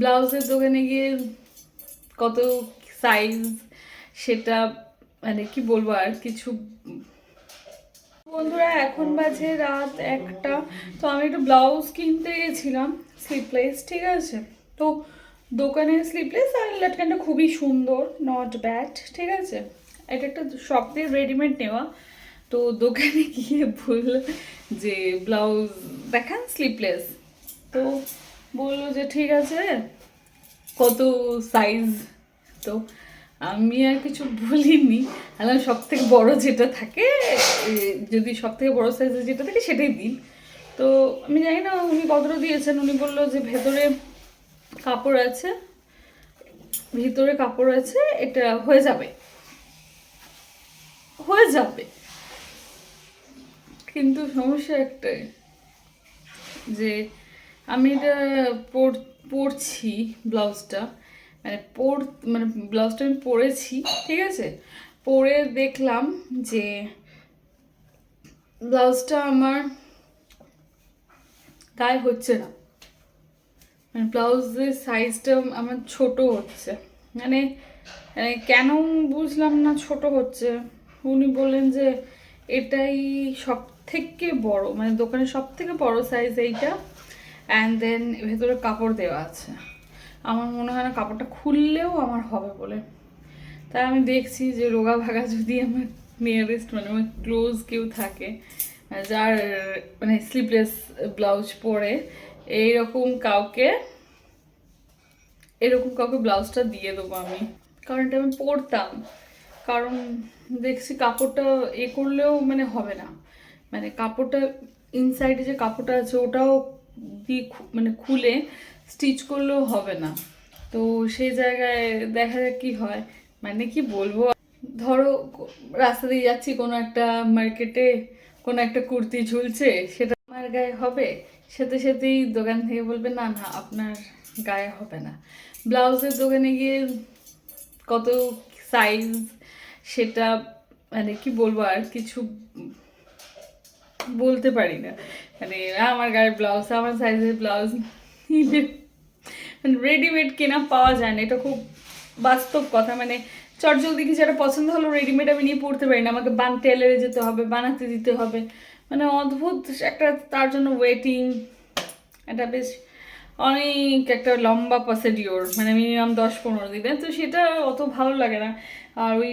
ব্লাউজের দোকানে গিয়ে কত সাইজ সেটা মানে কি বলব আর কিছু? বন্ধুরা, এখন বাজে রাত একটা, তো আমি একটু ব্লাউজ কিনতে গেছিলাম স্লিপলেস ঠিক আছে? তো দোকানের স্লিপলেস আর লাটকানটা খুবই সুন্দর নট ব্যাড ঠিক আছে? এটা একটা শপ দিয়ে রেডিমেড নেওয়া, তো দোকানে গিয়ে বলল যে, ব্লাউজ দেখান স্লিপলেস তো বলল যে, ঠিক আছে, কত সাইজ তো। আমি আর কিছু বলিনি। আলাম সব থেকে বড় যেটা থাকে যদি সব থেকে বড় সাইজের যেটা থাকে, সেটাই দিন। তো আমি জানি না উনি কতটা দিয়েছেন। উনি বলল যে, ভেতরে কাপড় আছে, ভিতরে কাপড় আছে, এটা হয়ে যাবে। হয়ে যাবে। কিন্তু সমস্যা একটাই যে আমি এটা পর- পরছি ব্লাউজটা। মানে পর মানে ব্লাউজটা আমি পরেছি ঠিক আছে? পরে দেখলাম যে ব্লাউজটা আমার গায়ে হচ্ছে না। মানে ব্লাউজের সাইজটা আমার ছোট হচ্ছে। মানে মানে কেন বুঝলাম না ছোট হচ্ছে? উনি বললেন যে এটাই সব থেকে বড় মানে দোকানের সব থেকে বড় সাইজ এইটা। অ্যান্ড দেন ভেতরে কাপড় দেওয়া আছে। আমার মনে হয় না কাপড়টা খুললেও আমার হবে বলে। তাই আমি দেখছি যে রোগা ভাগা যদি আমার নিয়ারেস্ট মানে আমার ক্লোজ কেউ থাকে যার মানে স্লিভলেস ব্লাউজ পরে, এইরকম কাউকে, এরকম কাউকে ব্লাউজটা দিয়ে দেবো আমি। কারণ এটা আমি পরতাম। কারণ দেখছি কাপড়টা এ করলেও মানে হবে না। মানে কাপড়টা ইনসাইডে যে কাপড়টা আছে, ওটাও দিয়ে মানে খুলে স্টিচ করলেও হবে না। তো সেই জায়গায় দেখা যাক কি হয়। মানে কি বলব? ধরো রাস্তা দিয়ে যাচ্ছি, কোনো একটা মার্কেটে কোনো একটা কুর্তি ঝুলছে, সেটা আমার গায়ে হবে। সাথে সাথেই দোকান থেকে বলবে, না না, আপনার গায়ে হবে না। ব্লাউজের দোকানে গিয়ে কত সাইজ সেটা মানে কি বলব, আর কিছু বলতে পারি না। মানে আমার গায়ের ব্লাউজ আমার সাইজের ব্লাউজ নিলে মানে রেডিমেড কেনা পাওয়া যায় না। এটা খুব বাস্তব কথা। মানে চটজলদি কিছু একটা পছন্দ হলো রেডিমেড আমি নিয়ে পড়তে পারি না। আমাকে বান টেলারে যেতে হবে, বানাতে দিতে হবে। মানে অদ্ভুত একটা তার জন্য ওয়েটিং এটা বেশ অনেক একটা লম্বা প্রসিডিওর মানে মিনিমাম দশ পনেরো দিনে, তো সেটা অত ভালো লাগে না। আর ওই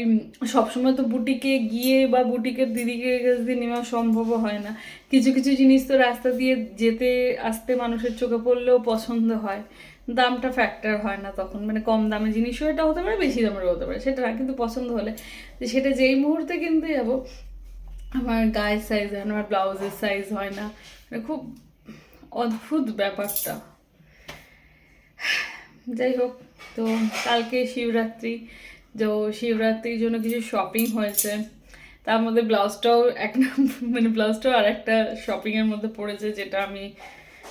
সবসময় তো বুটিকে গিয়ে বা বুটিকের দিদিকে কাছ দিয়ে নেওয়া সম্ভবও হয় না। কিছু কিছু জিনিস তো রাস্তা দিয়ে যেতে, আসতে মানুষের চোখে পড়লেও পছন্দ হয়। দামটা ফ্যাক্টর হয় না তখন মানে কম দামে জিনিসও এটা হতে পারে, বেশি দামেরও হতে পারে, সেটা না কিন্তু পছন্দ হলে সেটা যেই মুহূর্তে কিনতে যাব, আমার গায়ের সাইজ হয় না আমার ব্লাউজের সাইজ হয় না। মানে খুব অদ্ভুত ব্যাপারটা। যাই হোক, তো কালকে শিবরাত্রি, তো শিবরাত্রির জন্য কিছু শপিং হয়েছে। তার মধ্যে ব্লাউজটাও এক মানে ব্লাউজটাও আর একটা শপিংয়ের মধ্যে পড়েছে যেটা আমি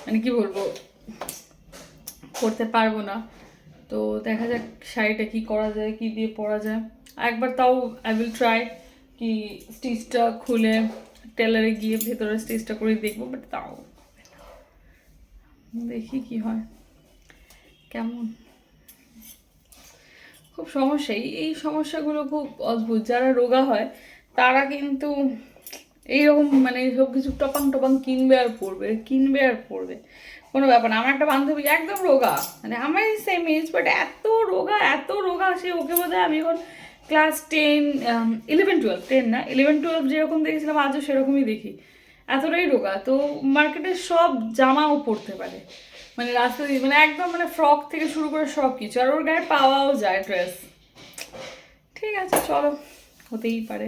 মানে কি বলব, করতে পারব না। তো দেখা যাক শাড়িটা কি করা যায়, কি দিয়ে পরা যায়। একবার তাও আই উইল ট্রাই কি স্টিচটা খুলে টেলারে গিয়ে ভেতরে স্টিচটা করে দেখব বাট তাও দেখি কি হয়। কেমন? খুব সমস্যা। এই সমস্যাগুলো খুব অদ্ভুত। যারা রোগা হয়, তারা কিন্তু এইরকম মানে সব কিছু টপাং টপাং কিনবে আর পড়বে কিনবে আর পড়বে কোনো ব্যাপার না। আমার একটা বান্ধবী একদম রোগা। মানে আমার সেম এজ বাট এত রোগা এত রোগা, সে ওকে বোধ আমি এখন class ten eleven twelve ten না ইলেভেন টুয়েলভ যেরকম দেখেছিলাম, আজও সেরকমই দেখি। এতটাই রোগা। তো মার্কেটের সব জামাও পরতে পারে। মানে রাস্তা দিয়ে মানে একদম মানে ফ্রক থেকে শুরু করে সব কিছু আর ওর গায়ে পাওয়াও যায় ড্রেস ঠিক আছে, চলো, হতেই পারে।